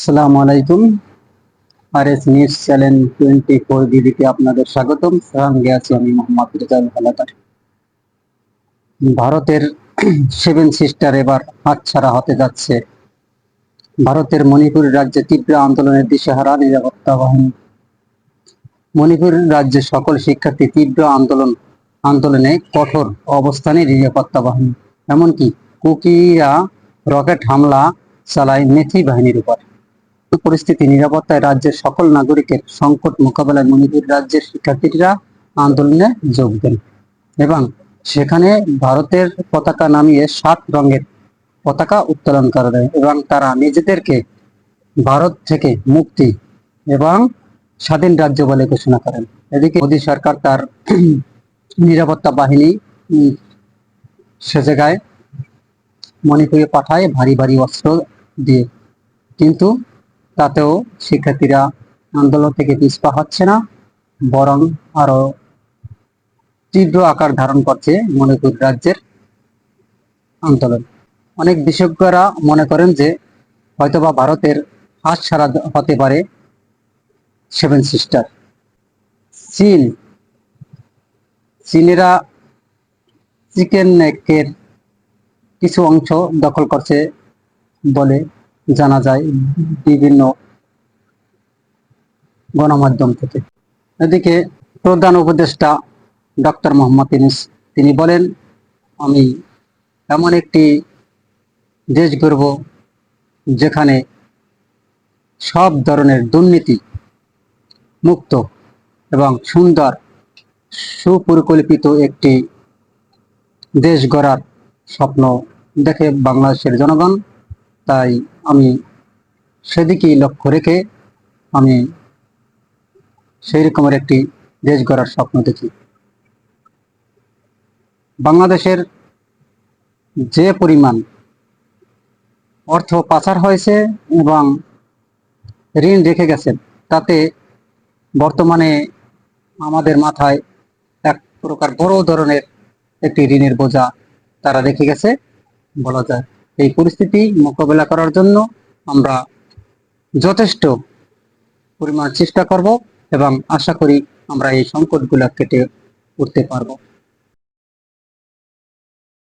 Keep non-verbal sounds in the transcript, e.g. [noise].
আসসালামু আলাইকুম। R S news channel twenty four বিডিতে আপনাদের স্বাগতম। সঙ্গে আছি আমি মোহাম্মদ রেজাউল হালাদার। ভারতের সেভেন সিস্টার এবার হাতছাড়া হতে যাচ্ছে। ভারতের মণিপুর রাজ্যে তীব্র আন্দোলনের দিশেহারা নিরাপত্তা বাহিনী। মণিপুর রাজ্যের সকল শিক্ষার্থী তীব্র আন্দোলন, আন্দোলনে কঠোর অবস্থানে নিরাপত্তা বাহিনী। এমনকি কুকিরা রকেট হামলা চালায় মেথি বাহিনীর উপর। পরিস্থিতি, নিরাপত্তায় রাজ্যের সকল নাগরিকের সংকট মোকাবেলায় মণিপুর রাজ্যের শিক্ষার্থীরা আন্দোলনে যোগ দেন এবং সেখানে ভারতের পতাকা নামিয়ে সাত রঙের পতাকা উত্তোলন করে দেয় এবং তারা নিজেদেরকে ভারত থেকে মুক্তি এবং স্বাধীন রাজ্য বলে ঘোষণা করেন। এদিকে মোদী সরকার তার [clears throat] নিরাপত্তা বাহিনী সে জায়গায় মণিপুরে পাঠায়, ভারী ভারী অস্ত্র দিয়ে। কিন্তু তাতেও শিক্ষার্থীরা আন্দোলন থেকে পিছপা হচ্ছে না, বরং আরও তীব্র আকার ধারণ করছে মণিপুর রাজ্যের আন্দোলন। অনেক বিশেষজ্ঞরা মনে করেন যে হয়তোবা ভারতের হাত ছাড়া হতে পারে সেভেন সিস্টার। চীন, চীনেরা চিকেন নেকের কিছু অংশ দখল করছে বলে জানা যায় বিভিন্ন গণমাধ্যম থেকে। এদিকে প্রধান উপদেষ্টা ডক্টর মোহাম্মদ ইনিস তিনি বলেন, আমি এমন একটি দেশ গড়ব যেখানে সব ধরনের দুর্নীতি মুক্ত এবং সুন্দর সুপরিকল্পিত একটি দেশ গড়ার স্বপ্ন দেখে বাংলাদেশের জনগণ। তাই আমি সেদিকেই লক্ষ্য রেখে আমি সেই রকমের একটি দেশ গড়ার স্বপ্ন দেখি। বাংলাদেশের যে পরিমাণ অর্থ পাচার হয়েছে এবং ঋণ রেখে গেছেন তাতে বর্তমানে আমাদের মাথায় এক প্রকার বড় ধরনের একটি ঋণের বোঝা তারা রেখে গেছে বলা যায়। এই পরিস্থিতি মোকাবেলা করার জন্য আমরা যথেষ্ট পরিমাণ চেষ্টা করব এবং আশা করি আমরা এই সংকটগুলো কেটে উঠতে পারব।